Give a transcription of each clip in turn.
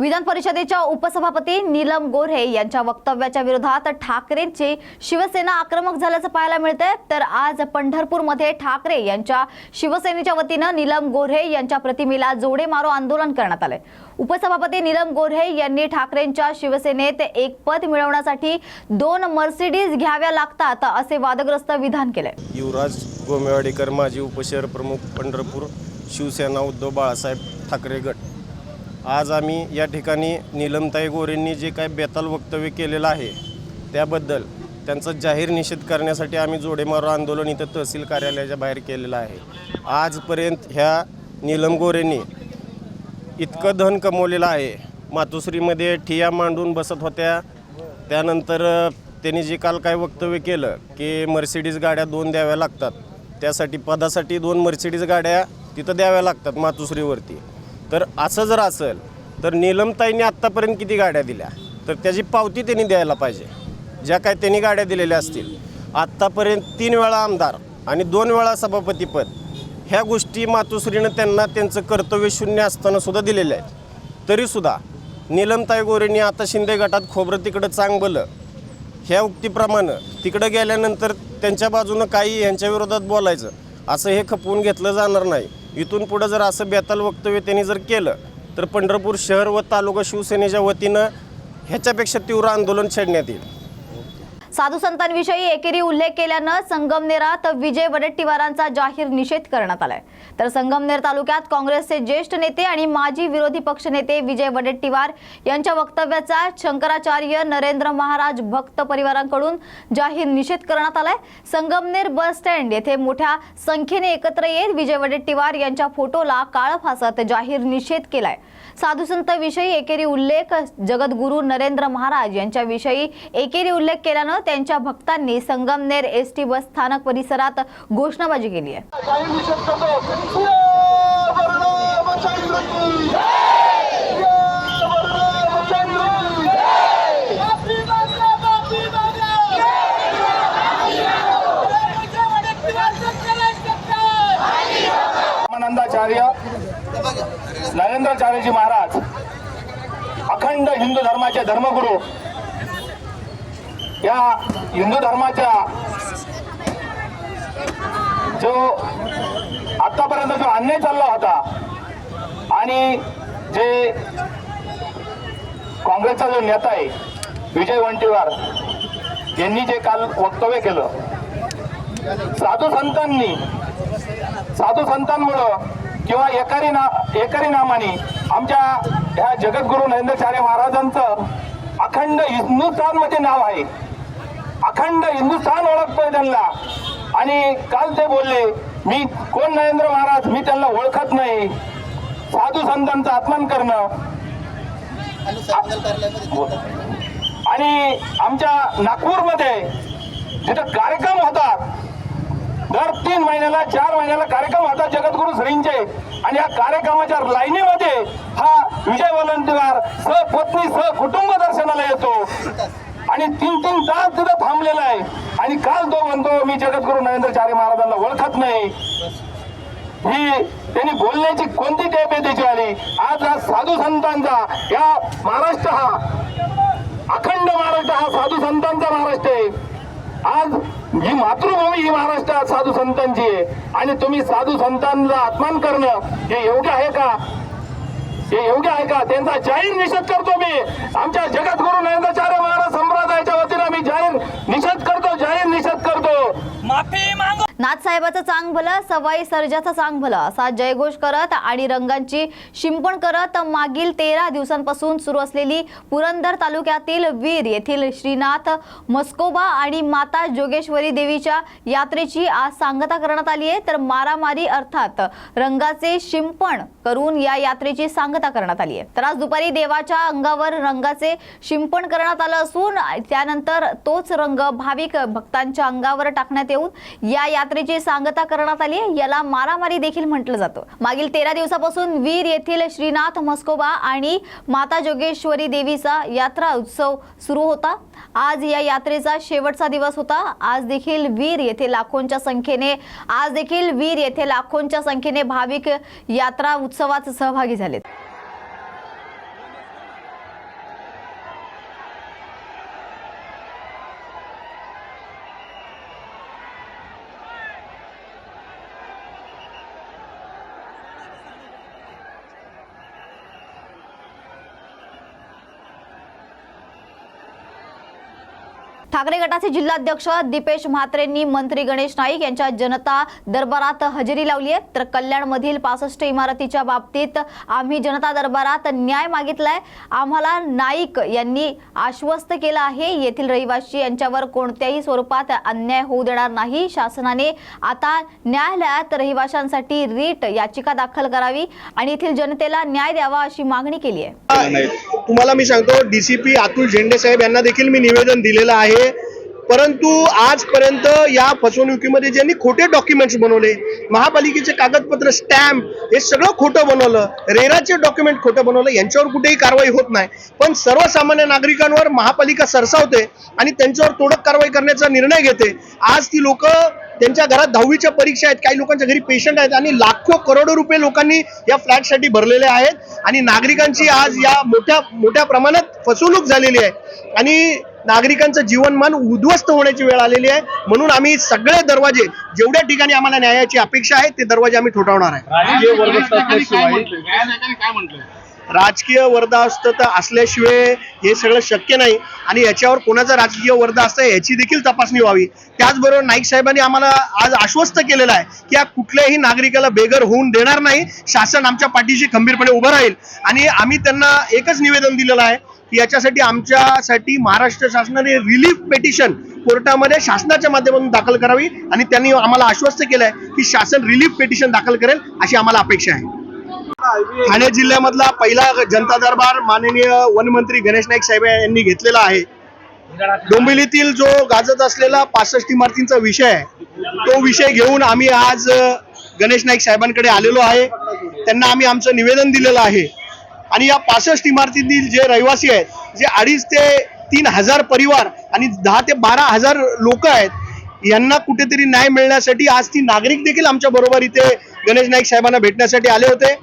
विधान परिषदेच्या उपसभापती नीलम गोऱ्हे यांच्या वक्तव्याच्या विरोधात ठाकरेंची शिवसेना आक्रमक झाल्याचं पाहायला मिळतंय. तर आज पंढरपूरमध्ये ठाकरे यांच्या शिवसेनेच्या वतीनं नीलम गोऱ्हे यांच्या प्रतिमेला जोडे मारो आंदोलन करण्यात आलंय. उपसभापती नीलम गोऱ्हे यांनी ठाकरेंच्या शिवसेनेत एक पद मिळवण्यासाठी दोन मर्सिडीज घ्याव्या लागतात असे वादग्रस्त विधान केलंय. युवराज गोमेवाडीकर माजी उपशहर प्रमुख पंढरपूर शिवसेना उद्धव बाळासाहेब ठाकरे गट. आज आम्ही या ठिकाणी नीलमताई गोरेंनी जे काय बेताल वक्तव्य केलेलं आहे त्याबद्दल त्यांचा जाहीर निषेध करण्यासाठी आम्ही जोडेमारो आंदोलन इथं तहसील कार्यालयाच्या बाहेर केलेलं आहे. आजपर्यंत ह्या नीलम गोरेंनी इतकं धन कमवलेलं आहे मातोश्रीमध्ये ठिया मांडून बसत होत्या. त्यानंतर त्यांनी जे काल काय वक्तव्य केलं की मर्सिडीज गाड्या दोन द्याव्या लागतात. त्यासाठी पदासाठी दोन मर्सिडीज गाड्या तिथं द्याव्या लागतात मातोश्रीवरती. तर असं जर असेल तर नीलमताईंनी आत्तापर्यंत किती गाड्या दिल्या? तर त्याची पावती त्यांनी द्यायला पाहिजे. ज्या काय त्यांनी गाड्या दिलेल्या असतील. आत्तापर्यंत तीन वेळा आमदार आणि दोन वेळा सभापतीपद ह्या गोष्टी मातोश्रीनं त्यांना त्यांचं कर्तव्य शून्य असतानासुद्धा दिलेल्या आहेत. तरीसुद्धा नीलमताई गोरेंनी आता शिंदे गटात खोबरं तिकडं चांगलं ह्या उक्तीप्रमाणे तिकडं गेल्यानंतर त्यांच्या बाजूनं काही यांच्या विरोधात बोलायचं असं हे खपवून घेतलं जाणार नाही. इथून पुढं जर असं बेताल वक्तव्य त्यांनी जर केलं तर पंढरपूर शहर व तालुका शिवसेनेच्या वतीनं ह्याच्यापेक्षा तीव्र आंदोलन छेडण्यात येईल. साधू संतांविषयी एकेरी उल्लेख केल्यानं संगमनेरात विजय वडेट्टीवारांचा जाहीर निषेध करण्यात आलाय. तर संगमनेर तालुक्यात काँग्रेसचे ज्येष्ठ नेते आणि माजी विरोधी पक्षनेते विजय वडेट्टीवार यांच्या वक्तव्याचा शंकराचार्य नरेंद्र महाराज भक्त परिवारांकडून जाहीर निषेध करण्यात आलाय. संगमनेर बस स्टँड येथे मोठ्या संख्येने एकत्र येत विजय वडेट्टीवार यांच्या फोटोला काळ फासत जाहीर निषेध केलाय. साधू विषयी एकेरी उल्लेख जगद्गुरू नरेंद्र महाराज यांच्याविषयी एकेरी उल्लेख केल्यानं त्यांच्या भक्तांनी संगमनेर एस टी बस स्थानक परिसरात घोषणाबाजी केली आहे. नरेंद्राचार्यजी महाराज अखंड हिंदू धर्माचे धर्मगुरू या हिंदू धर्माच्या जो आतापर्यंत जो अन्याय चालला होता आणि जे काँग्रेसचा जो नेता आहे विजय वंटीवार यांनी जे काल वक्तव्य केलं साधू संतांनी साधू संतांमुळं किंवा एकारी ना एकारी नामाने आमच्या ह्या जगद्गुरू नरेंद्रचार्य महाराजांचं अखंड हिंदुस्थानमध्ये नाव आहे. अखंड हिंदुस्थान ओळखतोय त्यांना. आणि काल ते बोलले मी कोण नरेंद्र महाराज? मी त्यांना ओळखत नाही. साधू संतांचं अपमान करणं. आणि आमच्या नागपूरमध्ये जिथं कार्यक्रम होतात दर तीन महिन्याला चार महिन्याला कार्यक्रम होतात जगद्गुरु श्रींचे. आणि या कार्यक्रमाच्या लाईनीमध्ये हा विजय वलंटीवार सहपत्नी सह कुटुंब दर्शनाला येतो. आणि तीन तीन तास तिथं थांबलेला आहे. आणि काल तो म्हणतो मी जगद्गुरु नरेंद्रचार्य महाराजांना ओळखत नाही. ही त्यांनी बोलण्याची कोणती टेप आहे त्याची आली आज हा साधू संतांचा या महाराष्ट्र हा अखंड महाराष्ट्र हा साधू संतांचा महाराष्ट्र आहे. आज ही मातृभूमी ही महाराष्ट्रात साधू संतांची आहे. आणि तुम्ही साधू संतांचा अपमान करणं हे योग्य आहे का? हे योग्य आहे का? त्यांचा जाहीर निषेध करतो मी. आमच्या जगद्गुरु नरेंद्राचार्य महाराज संप्रदायाच्या वतीनं मी जाहीर निषेध करतो जाहीर निषेध करतो. माफी नाथसाहेबाचं चांग भलं सवाई सर्जाचं चांग भलं असा जयघोष करत आणि रंगांची शिंपण करत मागील तेरा दिवसांपासून सुरू असलेली पुरंदर तालुक्यातील वीर येथील श्रीनाथ मस्कोबा आणि माता जोगेश्वरी देवीच्या यात्रेची आज सांगता करण्यात आली आहे. तर मारामारी अर्थात रंगाचे शिंपण करून या यात्रेची सांगता करण्यात आली आहे. तर आज दुपारी देवाच्या अंगावर रंगाचे शिंपण करण्यात आलं असून त्यानंतर तोच रंग भाविक भक्तांच्या अंगावर टाकण्यात येऊन या यात्रेची सांगता करण्यात आली आहे. याला मारामारी देखील म्हटलं जातं. मागील तेरा दिवसापासून वीर येथील श्रीनाथ मस्कोबा आणि माता जोगेश्वरी देवीचा यात्रा उत्सव सुरू होता. आज या यात्रेचा शेवटचा दिवस होता. आज देखील वीर येथे लाखोंच्या संख्येने आज देखील वीर येथे लाखोंच्या संख्येने भाविक यात्रा उत्सवात सहभागी झालेत. ठाकरे गटाचे जिल्हाध्यक्ष दीपेश म्हात्रेंनी मंत्री गणेश नाईक यांच्या जनता दरबारात हजेरी लावली आहे. तर कल्याणमधील पासष्ट इमारतीच्या बाबतीत आम्ही जनता दरबारात न्याय मागितलाय. आम्हाला नाईक यांनी आश्वस्त केलं आहे. येथील रहिवासी यांच्यावर कोणत्याही स्वरूपात अन्याय होऊ देणार नाही. शासनाने आता न्यायालयात रहिवाशांसाठी रीट याचिका दाखल करावी आणि येथील जनतेला न्याय द्यावा अशी मागणी केली आहे. तुम्हाला मी सांगतो डीसीपी अतुल झेंडे साहेब यांना देखील मी निवेदन दिलेलं आहे. परंतु आजपर्यंत या फसवणुकीमध्ये ज्यांनी खोटे डॉक्युमेंट्स बनवले महापालिकेचे कागदपत्र स्टॅम्प हे सगळं खोटं बनवलं रेराचे डॉक्युमेंट खोटं बनवलं यांच्यावर कुठेही कारवाई होत नाही. पण सर्वसामान्य नागरिकांवर महापालिका सरसावते आणि त्यांच्यावर तोडक कारवाई करण्याचा निर्णय घेते. आज ती लोक त्यांच्या घरात दहावीच्या परीक्षा आहेत काही लोकांच्या घरी पेशंट आहेत आणि लाखो करोडो रुपये लोकांनी या फ्लॅटसाठी भरलेले आहेत. आणि नागरिकांची आज या मोठ्या मोठ्या प्रमाणात फसवणूक झालेली आहे. आणि नागरिकांचं जीवनमान उद्ध्वस्त होण्याची वेळ आलेली आहे. म्हणून आम्ही सगळे दरवाजे जेवढ्या ठिकाणी आम्हाला न्यायाची अपेक्षा आहे ते दरवाजे आम्ही ठोठावणार आहे. राजकीय वरदास्त तर असल्याशिवाय हे सगळं शक्य नाही. आणि याच्यावर कोणाचा राजकीय वरदास्त आहे याची देखील तपासणी व्हावी. त्याचबरोबर नाईक साहेबांनी आम्हाला आज आश्वस्त केलेलं आहे की या कुठल्याही नागरिकाला बेघर होऊन देणार नाही. शासन आमच्या पाठीशी खंबीरपणे उभं राहील. आणि आम्ही त्यांना एकच निवेदन दिलेलं आहे की याच्यासाठी आमच्यासाठी महाराष्ट्र शासनाने रिलीफ पेटिशन कोर्टामध्ये शासनाच्या माध्यमातून दाखल करावी. आणि त्यांनी आम्हाला आश्वस्त केलं आहे की शासन रिलीफ पेटिशन दाखल करेल अशी आम्हाला अपेक्षा आहे. ठाणे जिल्ह्यामधला पहिला जनता दरबार माननीय वनमंत्री गणेश नाईक साहेब यांनी घेतलेला आहे. डोंबिवलीतील जो गाजत असलेला पासष्ट इमारतींचा विषय आहे तो विषय घेऊन आम्ही आज गणेश नाईक साहेबांकडे आलेलो आहे. त्यांना आम्ही आमचं निवेदन दिलेलं आहे. आणि या पासष्ट इमारतीतील जे रहिवासी आहेत जे अडीच ते तीन हजार परिवार आणि दहा ते बारा हजार लोक आहेत यांना कुठेतरी न्याय मिळण्यासाठी आज ती नागरिक देखील आमच्या बरोबर इथे गणेश नाईक साहेबांना भेटण्यासाठी आले होते.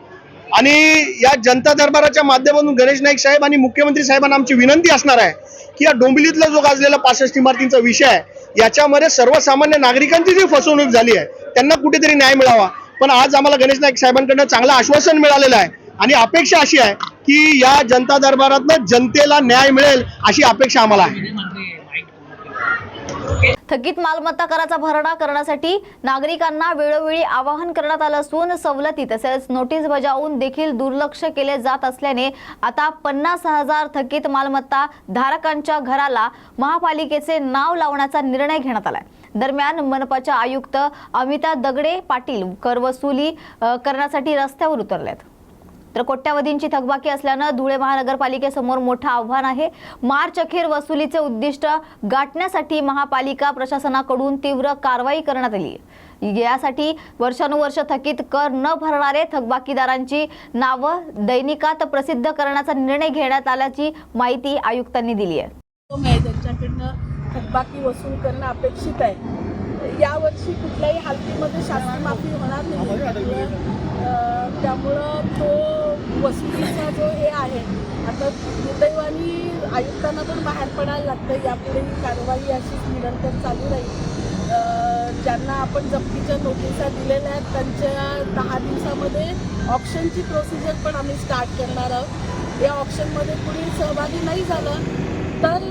आणि या जनता दरबाराच्या माध्यमातून गणेश नाईक साहेब आणि मुख्यमंत्री साहेबांना आमची विनंती असणार आहे की या डोंबिलीतला जो गाजलेला पासष्ट इमारतींचा विषय आहे याच्यामध्ये सर्वसामान्य नागरिकांची जी फसवणूक झाली आहे त्यांना कुठेतरी न्याय मिळावा. पण आज आम्हाला गणेश नाईक साहेबांकडनं चांगलं आश्वासन मिळालेलं आहे आणि अपेक्षा अशी आहे की या जनता दरबारातनं जनतेला न्याय मिळेल अशी अपेक्षा आम्हाला आहे. थकीत मालमत्ता कराचा भरणा करण्यासाठी नागरिकांना वेळोवेळी आवाहन करण्यात आलं असून सवलती तसेच नोटीस बजावून देखील दुर्लक्ष केले जात असल्याने आता पन्नास हजार थकीत मालमत्ता धारकांच्या घराला महापालिकेचे नाव लावण्याचा निर्णय घेण्यात आलाय. दरम्यान मनपाच्या आयुक्त अमिता दगडे पाटील करवसुली करण्यासाठी रस्त्यावर उतरल्यात तर कोट्यावधींची थकबाकी असल्यानं धुळे महानगरपालिकेसमोर मोठं आव्हान आहे. मार्च अखेर वसुलीचे उद्दिष्ट गाठण्यासाठी महापालिका प्रशासनाकडून तीव्र कारवाई करण्यात आली. यासाठी वर्षानुवर्ष थकीत कर न भरणारे थकबाकीदारांची नावं दैनिकात प्रसिद्ध करण्याचा निर्णय घेण्यात आल्याची माहिती आयुक्तांनी दिली आहे. थकबाकी वसूल करणं अपेक्षित आहे. यावर्षी कुठल्याही हालतीमध्ये शासन माफी होणार नाही. त्यामुळं त्यामुळं तो वसुलीचा जो हे आहे आता दुर्दैवानी आयुक्तांना पण बाहेर पडायला लागतं यापुढे ही कारवाई अशीच निरंतर चालू राहील. ज्यांना आपण जप्तीच्या नोटिसा दिलेल्या आहेत त्यांच्या दहा दिवसामध्ये ऑप्शनची प्रोसिजर पण आम्ही स्टार्ट करणार आहोत. या ऑप्शनमध्ये कुणी सहभागी नाही झालं तर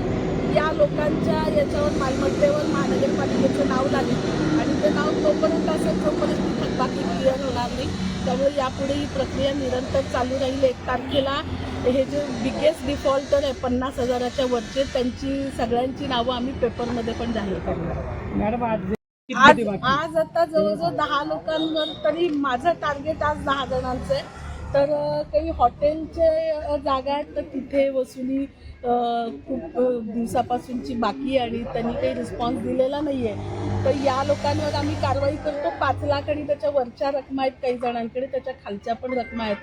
या लोकांच्या याच्यावर मालमत्तेवर महानगरपालिकेचं नाव लागेल. आणि ते नाव तोपर्यंत असेल तोपर्यंत ती थकबाकी क्लिअर होणार नाही. त्यामुळे यापुढे ही प्रक्रिया निरंतर चालू राहील. एक तारखेला हे जे बिगेस्ट डिफॉल्टर आहे पन्नास हजाराच्या वरचे त्यांची सगळ्यांची नावं आम्ही पेपरमध्ये पण जाहीर करणार आज आज आता जवळजवळ दहा लोकांवर तरी माझं टार्गेट आज दहा जणांचं आहे. तर काही हॉटेलचे जागा आहेत तर तिथे वसुली खूप दिवसापासूनची बाकी आणि त्यांनी काही रिस्पॉन्स दिलेला नाही आहे तर या लोकांवर आम्ही कारवाई करतो. पाच लाख आणि त्याच्या वरच्या रकमा आहेत काही जणांकडे त्याच्या खालच्या पण रकमा आहेत.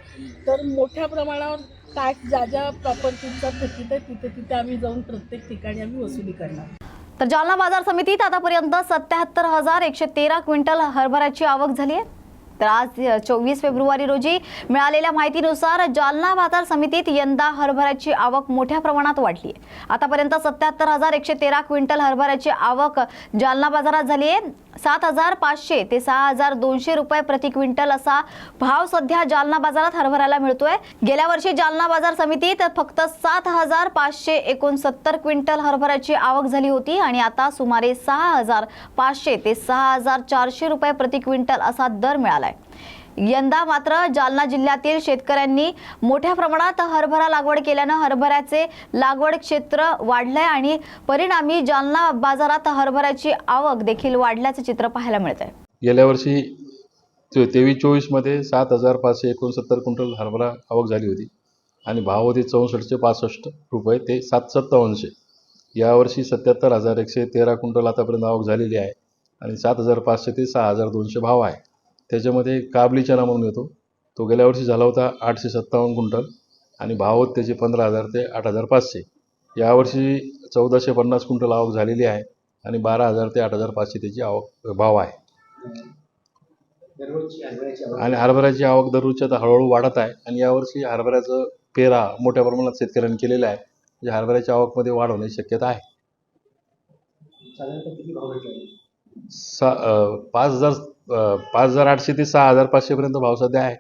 तर मोठ्या प्रमाणावर टॅक्स ज्या ज्या प्रॉपर्टीचा थकीत आहे तिथे तिथे आम्ही जाऊन प्रत्येक ठिकाणी आम्ही वसुली करणार. तर जालना बाजार समितीत आतापर्यंत सत्याहत्तर हजार एकशे तेरा क्विंटल हरभऱ्याची आवक झाली आहे. तर आज चोवीस फेब्रुवारी रोजी मिळालेल्या माहितीनुसार जालना बाजार समितीत यंदा हरभऱ्याची आवक मोठ्या प्रमाणात वाढली आहे. आतापर्यंत सत्याहत्तर हजार एकशे तेरा क्विंटल हरभऱ्याची आवक जालना बाजारात झाली आहे. सात हजार पाचशे ते सहा हजार दोनशे रुपये प्रति क्विंटल असा भाव सध्या जालना बाजारात हरभऱ्याला मिळतोय. गेल्या वर्षी जालना बाजार समितीत फक्त सात हजार पाचशे एकोणसत्तर क्विंटल हरभऱ्याची आवक झाली होती आणि आता सुमारे सहा हजार पाचशे ते सहा हजार चारशे रुपये प्रति क्विंटल असा दर मिळालाय. यंदा मात्र जालना जिल्ह्यातील शेतकऱ्यांनी मोठ्या प्रमाणात हरभरा लागवड केल्यानं हरभऱ्याचे लागवड क्षेत्र वाढलंय आणि परिणामी जालना बाजारात हरभऱ्याची आवक देखील वाढल्याचं चित्र पाहायला मिळतंय. गेल्या वर्षी ते तेवीस चोवीसमध्ये सात हजार पाचशे एकोणसत्तर क्विंटल हरभरा आवक झाली होती आणि भाव होते चौसष्टशे पासष्ट रुपये ते सात सत्तावन्नशे. यावर्षी सत्याहत्तर हजार एकशे तेरा क्विंटल आतापर्यंत आवक झालेली आहे आणि सात हजार पाचशे ते सहा हजार दोनशे भाव आहे. त्याच्यामध्ये काबली चना म्हणून येतो. तो गेल्या वर्षी झाला होता आठशे सत्तावन्न क्विंटल आणि भाव होते त्याचे पंधरा हजार ते आठ हजार पाचशे. यावर्षी चौदाशे पन्नास क्विंटल आवक झालेली आहे आणि बारा हजार ते आठ हजार पाचशे त्याची आवक भाव आहे. आणि हरभऱ्याची आवक दररोजच्या आता हळूहळू वाढत आहे आणि यावर्षी हरभऱ्याचं पेरा मोठ्या प्रमाणात शेतकऱ्यांनी केलेला आहे म्हणजे हरभऱ्याच्या आवकमध्ये वाढ होण्याची शक्यता आहे. सा पाच हजार पाच हजार आठशे ते सहा हजार पाचशेपर्यंत भाव सध्या आहे.